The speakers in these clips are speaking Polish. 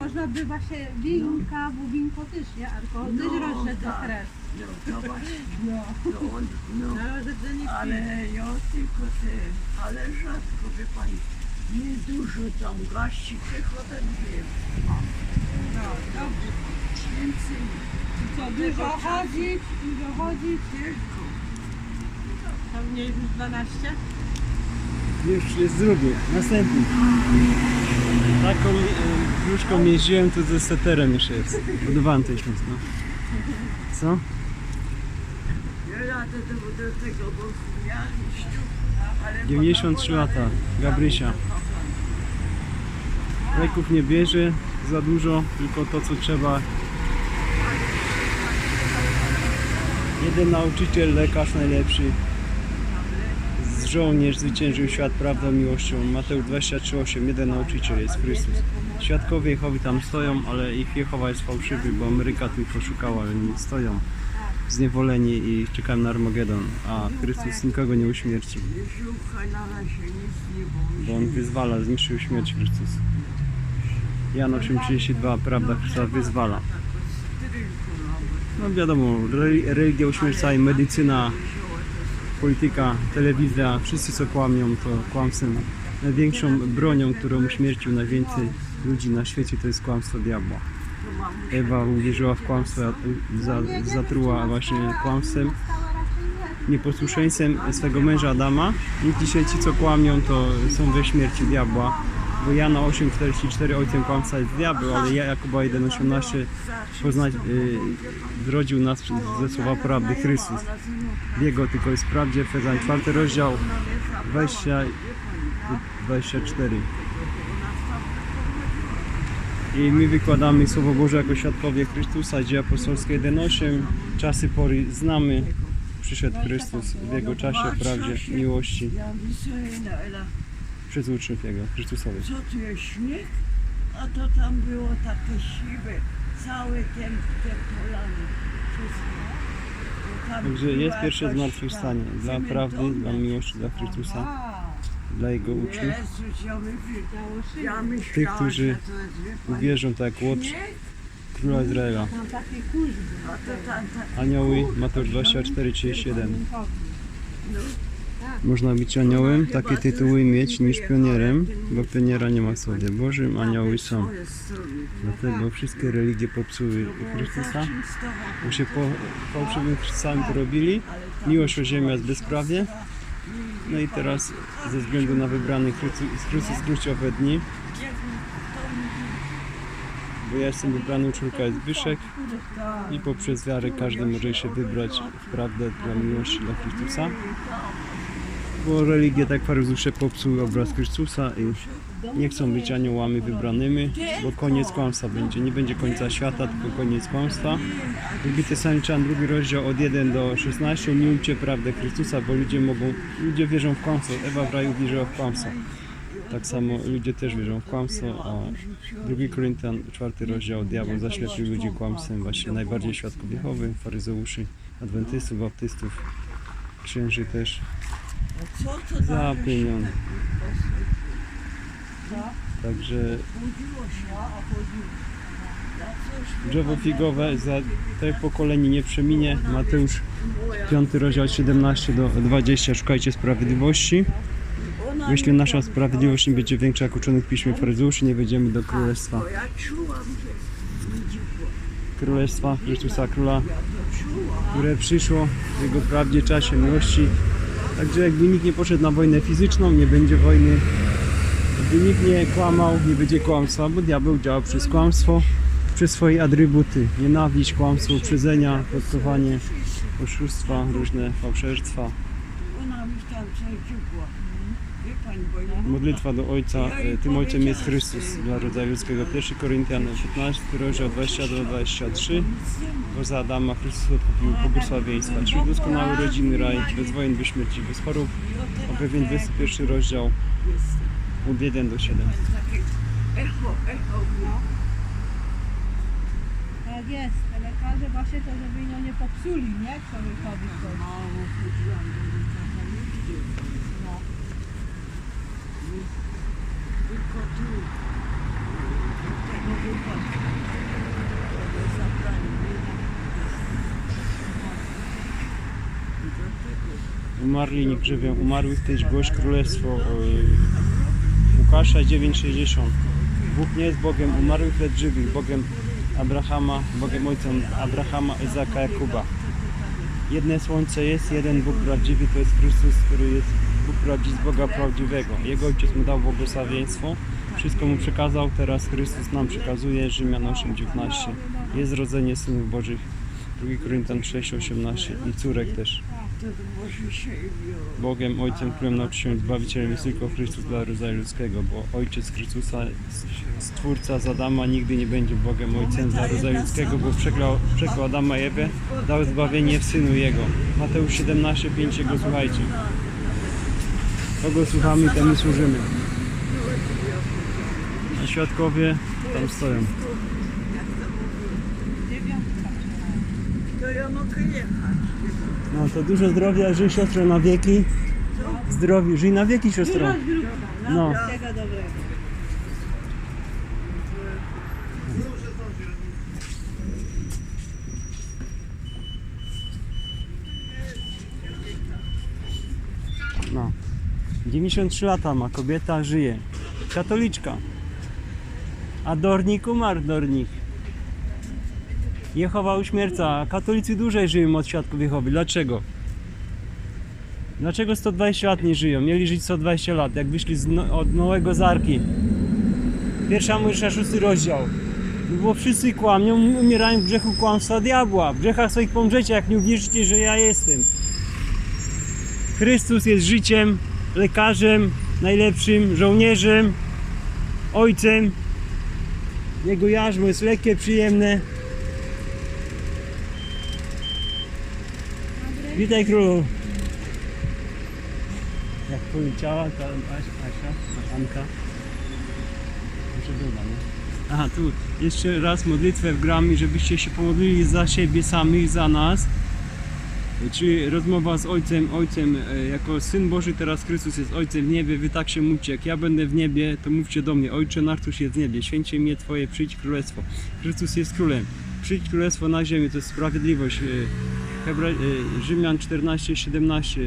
Można by właśnie winka, bo winko też, nie? Alkohol też No, rozrzedza tak. stres. No to właśnie, No. no, on, no. Na rozrzedzenie Ale ja tylko te, ale rzadko, wie pani, nie dużo tam gaści przychodzę, wiem. No, dobrze. Więcej Co, dużo chodzić, dużo chodzić. tylko. To mniej niż 12? Już jest drugi, następny. Taką e, gruszką jeździłem, to ze seterem jeszcze jest. Budowałem tysiąc, no. Co? Ja jadę do, do tego, bo miałem ślub, ale... 93 lata, Gabrysia. Leków nie bierze za dużo, tylko to co trzeba. Jeden nauczyciel, lekarz najlepszy. Żołnierz zwyciężył świat prawdą miłością. Mateusz 23:8, jeden nauczyciel jest Chrystus. Świadkowie Jehowy tam stoją, ale ich Jehowa jest fałszywy, bo Ameryka ich poszukała, ale nie stoją. Zniewoleni i czekają na Armagedon, a Chrystus nikogo nie uśmiercił. Bo on wyzwala, zniszczył śmierć Chrystus. Jan 8,32, prawda Chrystusa wyzwala. No wiadomo, re- religia uśmierca i medycyna, polityka, telewizja, wszyscy co kłamią, to kłamstwem. Największą bronią, którą uśmiercił najwięcej ludzi na świecie, to jest kłamstwo diabła. Ewa uwierzyła w kłamstwo, zatruła właśnie kłamstwem, nieposłuszeństwem swego męża Adama. I dzisiaj ci, co kłamią, to są we śmierci diabła. Bo Jana 8,44 ojcem kłamstwa jest diabeł, ale ja Jakuba 1,18 poznać, y, zrodził nas ze słowa prawdy Chrystus. W Jego tylko jest prawdzie, Efezjan 4 rozdział 20, 24. I my wykładamy Słowo Boże jako świadkowie Chrystusa, dzieje apostolskie 1.8. Czasy pory znamy. Przyszedł Chrystus w Jego czasie, prawdzie, miłości Ja przez uczniów Jego, Chrystusowych. co tu jest śnieg? A to tam było takie siwe, całe te, te polany. Wszystko. Także jest pierwsze zmartwychwstanie ta dla prawdy, dla miłości, dla Chrystusa, dla Jego uczniów. Tych, którzy Uwierzą tak jak Łotr, króla Izraela. Tam takie kuźby. a to tam tak Anioły, Mateusz 24, 37. Można być aniołem, takie tytuły mieć niż pionierem, bo pioniera nie ma w Słowie Bożym, anioły są. Dlatego wszystkie religie popsuły Chrystusa, bo się po fałszywym Chrystusami to robili. Miłość o ziemię jest bezprawie. No i teraz ze względu na wybrany Chrystus, owe dni, bo ja jestem wybrany, członka jest Zbyszek i poprzez wiarę każdy może się wybrać w prawdę dla miłości dla Chrystusa. Bo religie tak faryzeusze popsuły obraz Chrystusa i nie chcą być aniołami wybranymi, bo koniec kłamstwa będzie. Nie będzie końca świata, tylko koniec kłamstwa. Drugi Tesaloniczan, drugi rozdział od 1 do 16. Miłujcie prawdę Chrystusa, bo ludzie mogą, ludzie wierzą w kłamstwo. Ewa w raju wierzyła w kłamstwo. Tak samo ludzie też wierzą w kłamstwo, a drugi Koryntian, czwarty rozdział, diabeł zaślepił ludzi kłamstwem, właśnie najbardziej świadków Jehowy, faryzeuszy, adwentystów, baptystów, księży też Co to za za pieniądze. Także Budziło się, a chodziło. Ja coś drzewo figowe za te pokolenie nie przeminie. Mateusz 5 rozdział 17 do 20. Szukajcie sprawiedliwości. Bo jeśli nasza sprawiedliwość nie będzie większa jak uczonych w piśmie faryzeuszy, nie wejdziemy do królestwa. Bo ja czułam, że budziło. Królestwa Chrystusa Króla, Ja to czułam. które przyszło w Jego prawdzie, czasie, miłości. Także jakby nikt nie poszedł na wojnę fizyczną, nie będzie wojny. Jakby nikt nie kłamał, nie będzie kłamstwa, bo diabeł działa przez kłamstwo, przez swoje atrybuty. Nienawiść, kłamstwo, uprzedzenia, plotkowanie, oszustwa, różne fałszerstwa. Ona dziugła. Wie pani, bo ja... Modlitwa do Ojca, e, tym Ojcem jest Chrystus dla rodzaju ludzkiego. 1 Koryntian 15, rozdział 20 do 23. Bo za Adama Chrystus odkupił błogosławieństwa, czyli doskonały rodziny raj, bez wojen, bez śmierci, bez chorób. Pewien 21 rozdział od 1 do 7. Takie echo, echo. No. Tak jest, lekarze właśnie to, żeby no nie popsuli, nie? Człowiekowi coś. Mało chodziłam do lekarza, nigdzie. No. Tylko tu. Tego wypadku. Umarli nie grzebią umarłych, tyś głoś królestwo e, Łukasza 9,60 Bóg nie jest Bogiem umarłych, lecz żywych, Bogiem Abrahama, Bogiem Ojcem Abrahama, Izaka, Jakuba. Jedne słońce jest, jeden Bóg prawdziwy, to jest Chrystus, który jest Bóg prawdziwy z Boga prawdziwego. Jego Ojciec mu dał błogosławieństwo, wszystko mu przekazał, teraz Chrystus nam przekazuje, Rzymian 8,19. Jest rodzenie synów Bożych, 2 Koryntian 6,18 i córek też. Się. Bogiem, Ojcem, Królem, Nauczycielem, Zbawicielem jest tylko Chrystus dla rodzaju ludzkiego, bo Ojciec Chrystusa, Stwórca z Adama nigdy nie będzie Bogiem, Ojcem dla rodzaju ludzkiego, bo przeklał, przeklął Adama Ewę, dał zbawienie w Synu Jego. Mateusz 17, 5, Jego słuchajcie. Kogo słuchamy, temu służymy. A świadkowie tam stoją. To ja mogę jechać. No to dużo zdrowia, żyj siostro na wieki. Zdrowi, żyj na wieki siostro. No. Wszystkiego dobrego. No. 93 lata ma kobieta, żyje. Katoliczka. A Dornik umarł, Dornik. Jehowa uśmierca, katolicy dłużej żyją od świadków Jehowy. Dlaczego? Dlaczego 120 lat nie żyją? Mieli żyć 120 lat, jak wyszli no, od Noego Zarki. Pierwsza Mojżesza, szósty rozdział. Bo wszyscy kłamią, umierają w grzechu kłamstwa diabła. W grzechach swoich pomrzecie, jak nie uwierzycie, że ja jestem. Chrystus jest życiem, lekarzem, najlepszym, żołnierzem, ojcem. Jego jarzmo jest lekkie, przyjemne. Witaj królu. Jak poleciała ta Asia, Asia, Anka. Muszę była, nie? Aha, tu jeszcze raz modlitwę wgram i żebyście się pomodlili za siebie samych, za nas. Czy rozmowa z Ojcem, Ojcem, e, jako Syn Boży teraz Chrystus jest Ojcem w niebie, wy tak się mówcie, jak ja będę w niebie, to mówcie do mnie, Ojcze któryś jest w niebie, święcie imię Twoje, przyjdź królestwo. Chrystus jest królem, przyjdź królestwo na ziemię, to jest sprawiedliwość. Hebra, e, Rzymian 14, 17,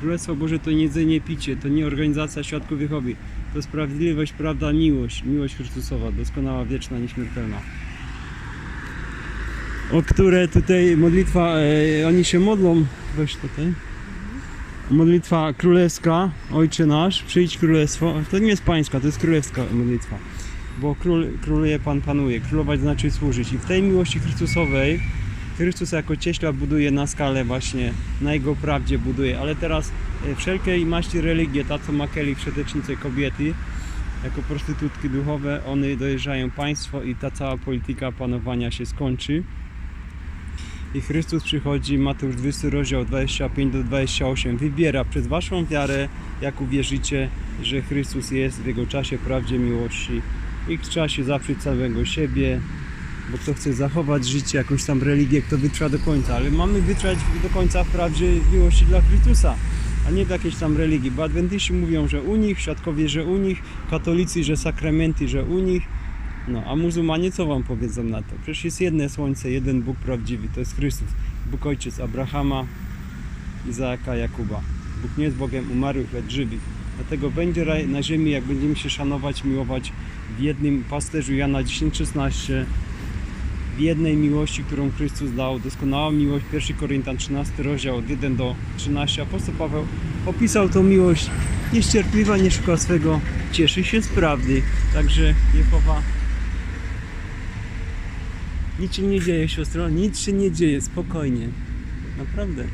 Królestwo Boże to nie jedzenie, picie, to nie organizacja świadków Jehowy, to sprawiedliwość, prawda, miłość, miłość Chrystusowa, doskonała, wieczna, nieśmiertelna o które tutaj modlitwa, e, oni się modlą, weź tutaj. Modlitwa królewska, Ojcze nasz, przyjdź królestwo, to nie jest pańska, to jest królewska modlitwa. Bo król, króluje Pan, panuje. Królować znaczy służyć. I w tej miłości Chrystusowej Chrystus jako cieśla buduje na skalę właśnie, na Jego prawdzie buduje. Ale teraz e, wszelkiej maści religie, ta co makeli, wszetecznice, kobiety, jako prostytutki duchowe, one dojeżdżają państwo i ta cała polityka panowania się skończy. I Chrystus przychodzi, Mateusz 20 rozdział 25 do 28, wybiera przez waszą wiarę, jak uwierzycie, że Chrystus jest w Jego czasie, prawdzie, miłości i trzeba się zaprzeć całego siebie, bo kto chce zachować życie, jakąś tam religię, kto wytrwa do końca, ale mamy wytrwać do końca w prawdzie miłości dla Chrystusa, a nie w jakiejś tam religii, bo adwentyści mówią, że u nich, świadkowie, że u nich, katolicy, że sakramenty, że u nich, no, a muzułmanie co wam powiedzą na to? Przecież jest jedno słońce, jeden Bóg prawdziwy, to jest Chrystus. Bóg Ojciec Abrahama, Izaaka, Jakuba. Bóg nie jest Bogiem umarłych, lecz żywych. Dlatego będzie raj na ziemi, jak będziemy się szanować, miłować w jednym pasterzu Jana 10:16, w jednej miłości, którą Chrystus dał. Doskonała miłość, 1 Koryntian 13 rozdział od 1 do 13. Apostoł Paweł opisał tą miłość nieszczerpliwa, nie szuka swego, cieszy się z prawdy. Także Jehowa nic się nie dzieje, siostro, nic się nie dzieje, spokojnie. Naprawdę.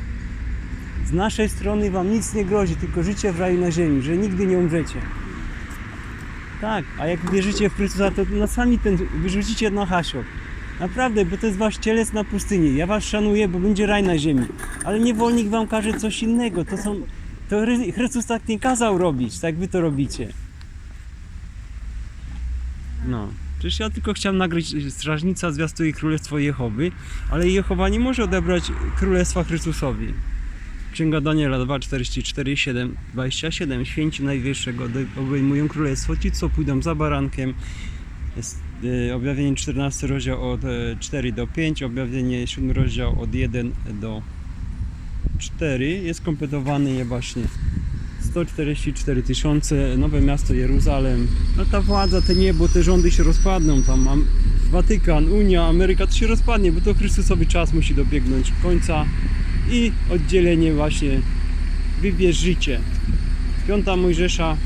Z naszej strony wam nic nie grozi, tylko życie w raju na ziemi, że nigdy nie umrzecie. Tak, a jak wierzycie w Chrystusa, to na sami ten wyrzucicie na hasiok. Naprawdę, bo to jest wasz cielec na pustyni. Ja was szanuję, bo będzie raj na ziemi. Ale niewolnik wam każe coś innego. To są. To Chry- Chrystus tak nie kazał robić, tak wy to robicie. No. Przecież ja tylko chciałem nagrać Strażnica zwiastuje Królestwo Jehowy, ale Jehowa nie może odebrać Królestwa Chrystusowi. Księga Daniela 2, 44, 7, 27. Święci Najwyższego obejmują Królestwo. Ci, co pójdą za barankiem. Jest objawienie 14 rozdział od e, 4 do 5, objawienie 7 rozdział od 1 do 4 jest kompletowany je właśnie 144 tysiące, nowe miasto Jeruzalem. No ta władza, te niebo, te rządy się rozpadną tam. Am- Watykan, Unia, Ameryka to się rozpadnie, bo to Chrystusowy czas musi dobiegnąć końca i oddzielenie właśnie wybierz życie. Piąta Mojżesza,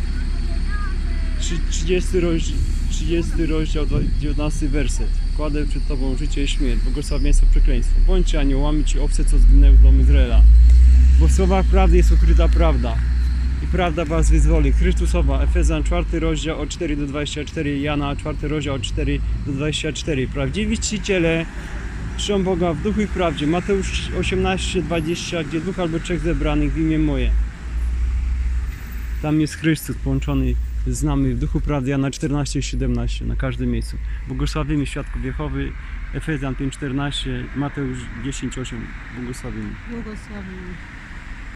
trzy- 30 rozdział, 30 rozdział, 19 werset. Kładę przed Tobą życie i śmierć, błogosławieństwo, przekleństwo. Bądźcie aniołami ci owce, co zginęły w domu Izraela. Bo w słowach prawdy jest ukryta prawda. I prawda was wyzwoli. Chrystusowa, Efezjan 4 rozdział od 4 do 24, Jana 4 rozdział od 4 do 24. Prawdziwi czciciele czczą Boga w duchu i prawdzie. Mateusz 18, 20, gdzie dwóch albo trzech zebranych w imię moje. Tam jest Chrystus połączony z nami w duchu prawdy, Jana 14, 17, na każdym miejscu. Błogosławimy świadków Jehowy, Efezjan 5, 14, Mateusz 10, 8. Błogosławimy. Błogosławimy.